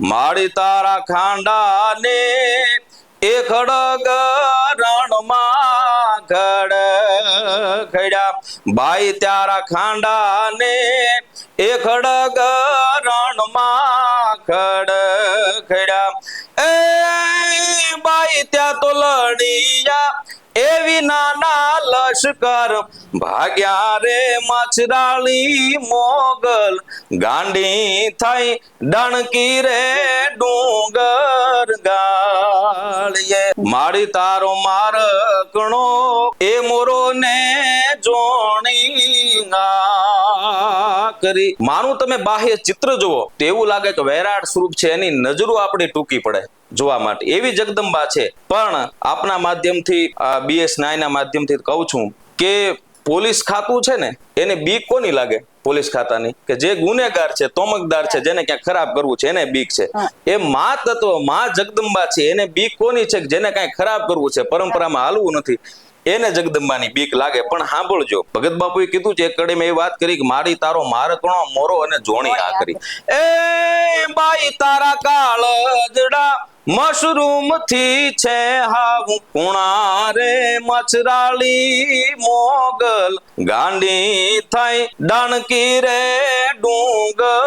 માળી તારા ખાંડા ને એ ખડગ રણમાં ખડ ખડ્યા ભાઈ તારા ખાંડા ને એ ખડગ રણમાં ખડ ખડ્યા એ ભાઈ ત્યાં તો લડિયા એવી નાના લશ્કર. ભાગ્યા રે મચરાળી મોગલ. ગાંડી થઈ ડણકી રે ડુંગર ગાળીએ. મારી તારો મારકણો એ મોરો ને. જોણી કરી માનું તમે બાહ્ય ચિત્ર જુઓ તો એવું લાગે કે વૈરાટ સ્વરૂપ છે એની નજરો આપણી ટૂંકી પડે જોવા માટે. એવી જગદંબા છે. પણ આપના માધ્યમથી બીએસ નાયના માધ્યમથી કહું છું કે પોલીસ ખાતું છે ને એને બીક કોની લાગે પોલીસ ખાતાની? કે જે ગુનેગાર છે તોમકદાર છે જેને ક્યાંક ખરાબ કરવું છે એને બીક છે. એ મા તત્વ મા જગદંબા છે એને બીક કોની છે કે જેને કાંઈ ખરાબ કરવું છે? પરંપરામાં હાલવું નથી. એને જગદંબાની બીક લાગે, પણ સાંભળજો. ભગત બાપુએ કીધું છે એક કડીમાં એ વાત કરી કે મારી તારો મારકણો મોરો અને જોણી આ કરી. એ બાઈ તારા કાળજડા મશરૂમથી છે હાવું કુણા રે મચરાળી મોગલ ગાંડી થઈ, ડણકી રે ડુંગર